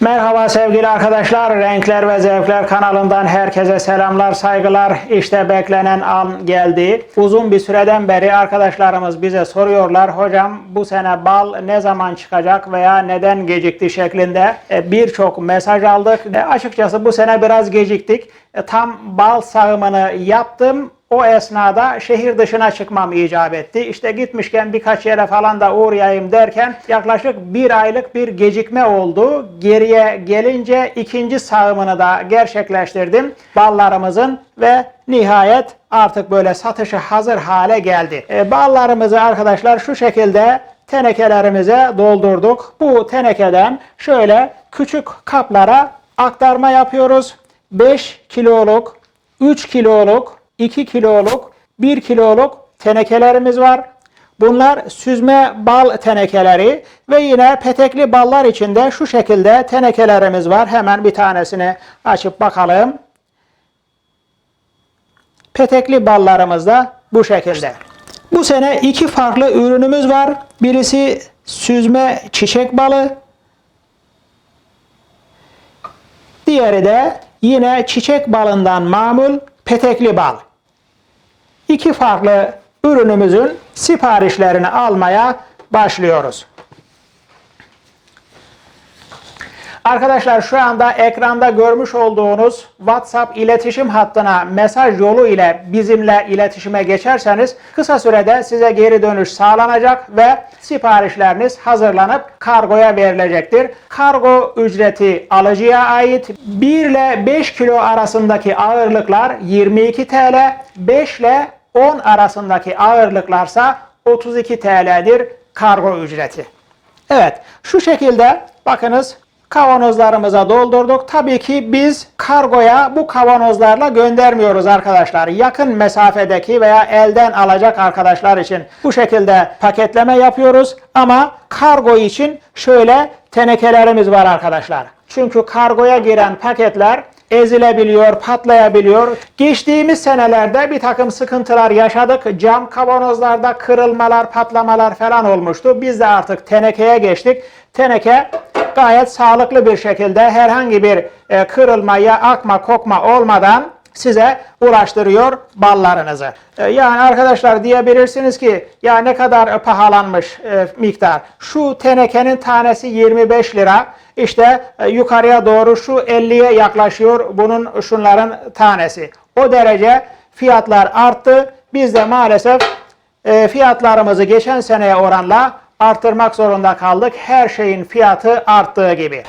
Merhaba sevgili arkadaşlar. Renkler ve Zevkler kanalından herkese selamlar, saygılar. İşte beklenen an geldi. Uzun bir süreden beri arkadaşlarımız bize soruyorlar. Hocam bu sene bal ne zaman çıkacak veya neden gecikti şeklinde e, birçok mesaj aldık. E, Açıkçası bu sene biraz geciktik. E, Tam bal sağımını yaptım. O esnada şehir dışına çıkmam icap etti. İşte gitmişken birkaç yere falan da uğrayayım derken yaklaşık bir aylık bir gecikme oldu. Geriye gelince ikinci sağımını da gerçekleştirdim. Ballarımızın ve nihayet artık böyle satışa hazır hale geldi. E, ballarımızı arkadaşlar şu şekilde tenekelerimize doldurduk. Bu tenekeden şöyle küçük kaplara aktarma yapıyoruz. 5 kiloluk, 3 kiloluk, 2 kiloluk, 1 kiloluk tenekelerimiz var. Bunlar süzme bal tenekeleri ve yine petekli ballar içinde şu şekilde tenekelerimiz var. Hemen bir tanesini açıp bakalım. Petekli ballarımız da bu şekilde. Bu sene iki farklı ürünümüz var. Birisi süzme çiçek balı. Diğeri de yine çiçek balından mamul petekli bal. İki farklı ürünümüzün siparişlerini almaya başlıyoruz. Arkadaşlar şu anda ekranda görmüş olduğunuz WhatsApp iletişim hattına mesaj yolu ile bizimle iletişime geçerseniz kısa sürede size geri dönüş sağlanacak ve siparişleriniz hazırlanıp kargoya verilecektir. Kargo ücreti alıcıya ait 1 ile 5 kilo arasındaki ağırlıklar 22 TL, 5 ile 10 arasındaki ağırlıklarsa 32 TL'dir kargo ücreti. Evet şu şekilde bakınız kavanozlarımıza doldurduk. Tabii ki biz kargoya bu kavanozlarla göndermiyoruz arkadaşlar. Yakın mesafedeki veya elden alacak arkadaşlar için bu şekilde paketleme yapıyoruz. Ama kargo için şöyle tenekelerimiz var arkadaşlar. Çünkü kargoya giren paketler ezilebiliyor, patlayabiliyor. Geçtiğimiz senelerde bir takım sıkıntılar yaşadık. Cam kavanozlarda kırılmalar, patlamalar falan olmuştu. Biz de artık tenekeye geçtik. Teneke gayet sağlıklı bir şekilde herhangi bir e, kırılma ya akma kokma olmadan size ulaştırıyor ballarınızı. E, Yani arkadaşlar diyebilirsiniz ki ya ne kadar pahalanmış e, miktar. Şu tenekenin tanesi 25 lira. İşte e, yukarıya doğru şu 50'ye yaklaşıyor bunun şunların tanesi. O derece fiyatlar arttı. Biz de maalesef fiyatlarımızı geçen seneye oranla arttırmak zorunda kaldık. Her şeyin fiyatı arttığı gibi.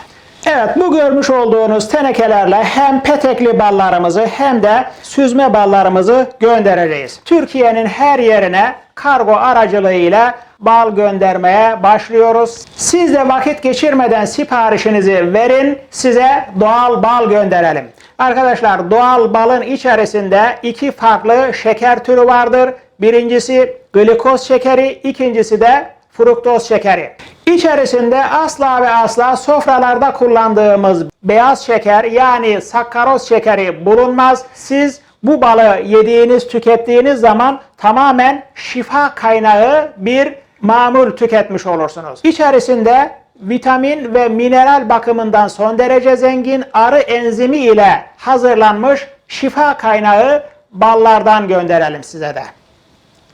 Evet bu görmüş olduğunuz tenekelerle hem petekli ballarımızı hem de süzme ballarımızı göndereceğiz. Türkiye'nin her yerine kargo aracılığıyla bal göndermeye başlıyoruz. Siz de vakit geçirmeden siparişinizi verin, size doğal bal gönderelim. Arkadaşlar doğal balın içerisinde iki farklı şeker türü vardır. Birincisi glikoz şekeri, ikincisi de fruktoz şekeri. İçerisinde asla ve asla sofralarda kullandığımız beyaz şeker yani sakkaroz şekeri bulunmaz. Siz bu balı yediğiniz, tükettiğiniz zaman tamamen şifa kaynağı bir mamul tüketmiş olursunuz. İçerisinde vitamin ve mineral bakımından son derece zengin arı enzimi ile hazırlanmış şifa kaynağı ballardan gönderelim size de.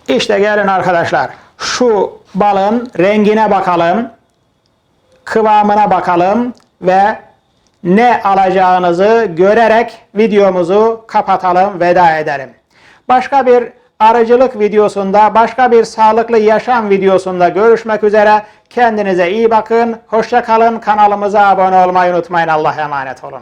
İşte gelin arkadaşlar. Şu balın rengine bakalım. Kıvamına bakalım ve ne alacağınızı görerek videomuzu kapatalım, veda edelim. Başka bir arıcılık videosunda, başka bir sağlıklı yaşam videosunda görüşmek üzere. Kendinize iyi bakın. Hoşça kalın. Kanalımıza abone olmayı unutmayın. Allah'a emanet olun.